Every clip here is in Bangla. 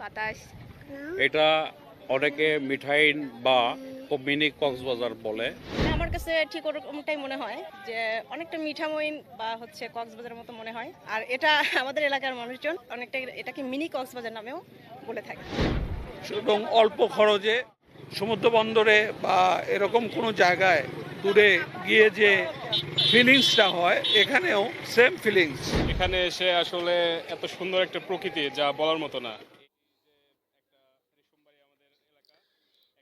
বাতাস। এটা অনেকে মিঠাইন বা মিনি কক্সবাজার বলে। আমার কাছে ঠিক ওরকমটাই মনে হয় যে অনেকটা মিঠামইন বা হচ্ছে কক্সবাজারের মতো মনে হয়। আর এটা আমাদের এলাকার মানুষজন অনেকটা এটাকে মিনি কক্সবাজার নামেও বলে থাকে। এবং অল্প খরচে সমুদ্র বন্দরে বা এরকম কোনো জায়গায় দূরে গিয়ে যে ফিলিংসটা হয় এখানেও সেম ফিলিংস এখানে এসে আসলে এত সুন্দর একটা প্রকৃতি যা বলার মতো না।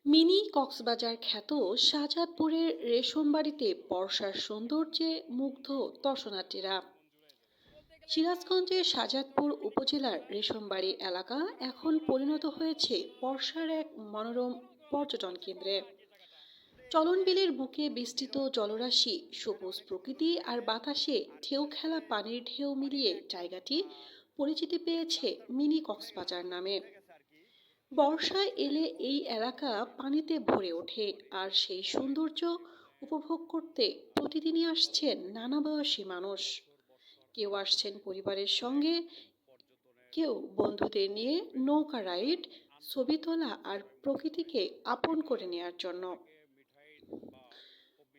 মিনি কক্সবাজার খ্যাত শাহজাদপুরের রেশমবাড়িতে বর্ষার সৌন্দর্যে মুগ্ধ দর্শনার্থীরা। সিরাজগঞ্জের শাহজাদপুর উপজেলার রেশমবাড়ি এলাকা এখন পরিণত হয়েছে বর্ষার এক মনোরম পর্যটন কেন্দ্রে। চলনবিলের বুকে বিস্তৃত জলরাশি, সবুজ প্রকৃতি আর বাতাসে ঢেউ খেলা পানির ঢেউ মিলিয়ে জায়গাটি পরিচিতি পেয়েছে মিনি কক্সবাজার নামে। বর্ষায় এলে এই এলাকা পানিতে ভরে ওঠে আর সেই সৌন্দর্য উপভোগ করতে প্রতিদিনই আসছেন নানা বয়সী মানুষ। কেউ আসছেন পরিবারের সঙ্গে, কেউ বন্ধুদের নিয়ে নৌকা রাইড, ছবি তোলা আর প্রকৃতিকে আপন করে নেয়ার জন্য।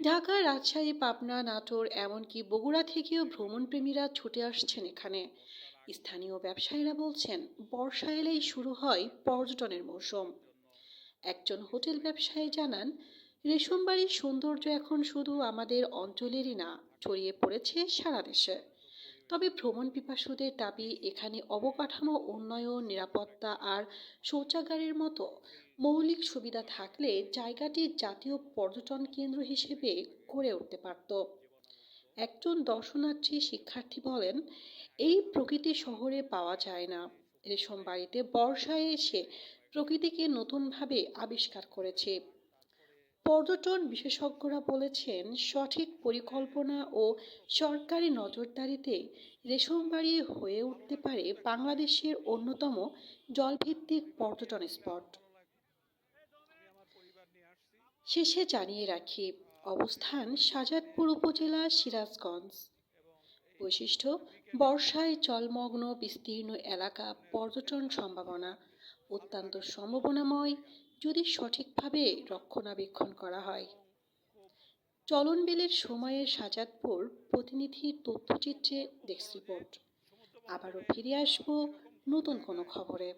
ঢাকা, রাজশাহী, পাবনা, নাটোর, এমনকি বগুড়া থেকেও ভ্রমণপ্রেমীরা ছুটে আসছেন এখানে। স্থানীয় ব্যবসায়ীরা বলছেন, বর্ষা এলেই শুরু হয় পর্যটনের মৌসুম। একজন হোটেল ব্যবসায়ী জানান রেশমবাড়ির সৌন্দর্য এখন শুধু আমাদের অঞ্চলেরই না, ছড়িয়ে পড়েছে সারা দেশে। তবে ভ্রমণ পিপাসুদের দাবি, এখানে অবকাঠামো, উন্নয়ন, নিরাপত্তা আর শৌচাগারের মতো মৌলিক সুবিধা থাকলে জায়গাটি জাতীয় পর্যটন কেন্দ্র হিসেবে গড়ে উঠতে পারত। একজন দর্শনার্থী শিক্ষার্থী বলেন, এই প্রকৃতি শহরে পাওয়া যায় না। রেশম বাড়িতে বর্ষায় এসে প্রকৃতিকে নতুনভাবে আবিষ্কার করেছে। পর্যটন বিশেষজ্ঞরা বলেছেন, সঠিক পরিকল্পনা ও সরকারি নজরদারিতে রেশমবাড়ি হয়ে উঠতে পারে বাংলাদেশের অন্যতম জলভিত্তিক পর্যটন স্পট। শেষে জানিয়ে রাখি অবস্থান শাহজাদপুর উপজেলা সিরাজগঞ্জ। বৈশিষ্ট্য, বর্ষায় জলমগ্ন, বিস্তীর্ণ এলাকা, পর্যটন সম্ভাবনা অত্যন্ত সম্ভাবনাময়, যদি সঠিকভাবে রক্ষণাবেক্ষণ করা হয়। চলনবিলের সময়ের শাহজাদপুর প্রতিনিধি তথ্যচিত্রে ডেস্ক রিপোর্ট। আবারও ফিরে আসব নতুন কোনো খবরে।